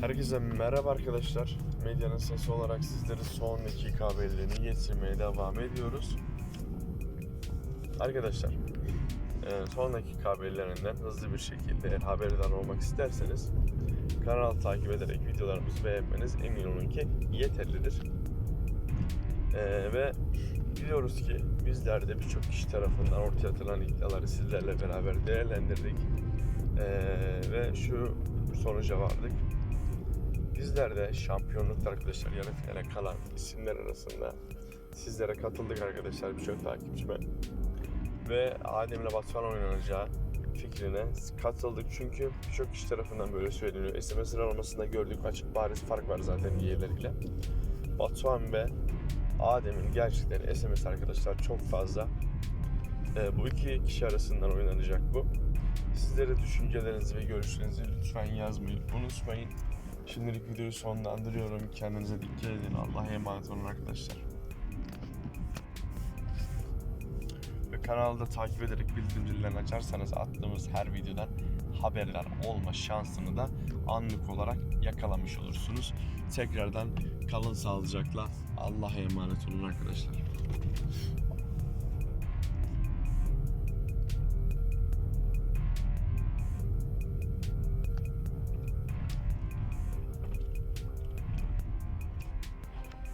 Herkese merhaba arkadaşlar. Medyanın sesi olarak sizleri son dakika haberlerini getirmeye devam ediyoruz. Arkadaşlar, e, son dakika haberlerinden hızlı bir şekilde haberdar olmak isterseniz kanalı takip ederek videolarımızı beğenmeniz emin olun ki yeterlidir. E, ve biliyoruz ki bizler de birçok kişi tarafından ortaya atılan iddiaları sizlerle beraber değerlendirdik. E, ve şu sonuca vardık. Bizler de şampiyonlukta arkadaşlar yarı finale kalan isimler arasında sizlere katıldık arkadaşlar birçok takipçime. Ve Adem ile Batuhan oynanacağı fikrine katıldık. Çünkü birçok kişi tarafından böyle söyleniyor. SMS sıralamasında gördük açık bariz fark var zaten diğerleriyle. Batuhan ve Adem'in gerçekten SMS arkadaşlar çok fazla. Ee, bu iki kişi arasından oynanacak bu. Sizlere düşüncelerinizi ve görüşlerinizi lütfen yazmayı unutmayın. Şimdilik videoyu sonlandırıyorum. Kendinize dikkat edin. Allah'a emanet olun arkadaşlar. Ve kanalda takip ederek bildirim zillerini açarsanız attığımız her videodan haberdar olma şansını da anlık olarak yakalamış olursunuz. Tekrardan kalın sağlıcakla. Allah'a emanet olun arkadaşlar.